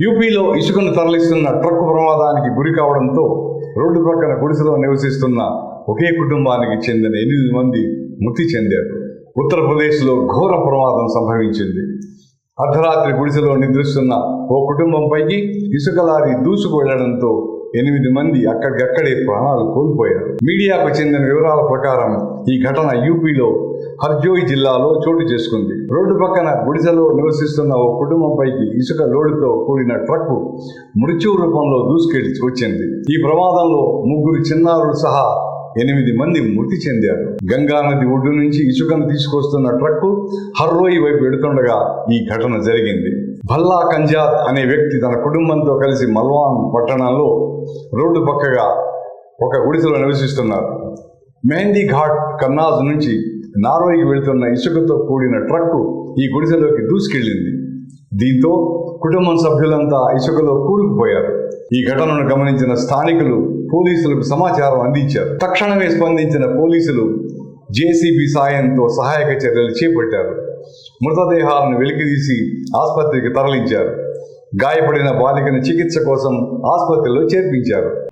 యూపీలో ఇసుకను తరలిస్తున్న ట్రక్ ప్రమాదానికి గురి కావడంతో రోడ్డు పక్కన గుడిసెలో నివసిస్తున్న ఒకే కుటుంబానికి చెందిన ఎనిమిది మంది మృతి చెందారు. ఉత్తరప్రదేశ్లో ఘోర ప్రమాదం సంభవించింది. అర్ధరాత్రి గుడిసెలో నిద్రిస్తున్న ఓ కుటుంబంపైకి ఇసుక లారీ దూసుకు వెళ్ళడంతో ఎనిమిది మంది అక్కడికక్కడే ప్రాణాలు కోల్పోయారు. మీడియాకు చెందిన వివరాల ప్రకారం ఈ ఘటన యూపీలో హర్జోయ్ జిల్లాలో చోటు చేసుకుంది. రోడ్డు పక్కన గుడిసెలో నివసిస్తున్న ఓ కుటుంబంపైకి ఇసుక లోడుతో కూడిన ట్రక్కు మృత్యు రూపంలో దూసుకెళ్ళి వచ్చింది. ఈ ప్రమాదంలో ముగ్గురు చిన్నారులు సహా ఎనిమిది మంది మృతి చెందారు. గంగా నది ఒడ్డు నుంచి ఇసుకను తీసుకొస్తున్న ట్రక్కు హర్రోయి వైపు వెడుతుండగా ఈ ఘటన జరిగింది. భల్లా కంజాత్ అనే వ్యక్తి తన కుటుంబంతో కలిసి మల్వాన్ పట్టణంలో రోడ్డు పక్కగా ఒక గుడిసెలో నివసిస్తున్నారు. మెహందీ ఘాట్ కన్నాజ్ నుంచి నార్వేకి వెళుతున్న ఇసుకతో కూడిన ట్రక్కు ఈ గుడిసెలోకి దూసుకెళ్ళింది. దీంతో కుటుంబం సభ్యులంతా ఇసుకలో కూరుకుపోయారు. ఈ ఘటనను గమనించిన స్థానికులు పోలీసులకు సమాచారం అందించారు. తక్షణమే స్పందించిన పోలీసులు జేసీబీ సాయంతో సహాయక చర్యలు చేపట్టారు. మృతదేహాలను వెలికితీసి ఆసుపత్రికి తరలించారు. గాయపడిన బాలికను చికిత్స కోసం ఆసుపత్రిలో చేర్పించారు.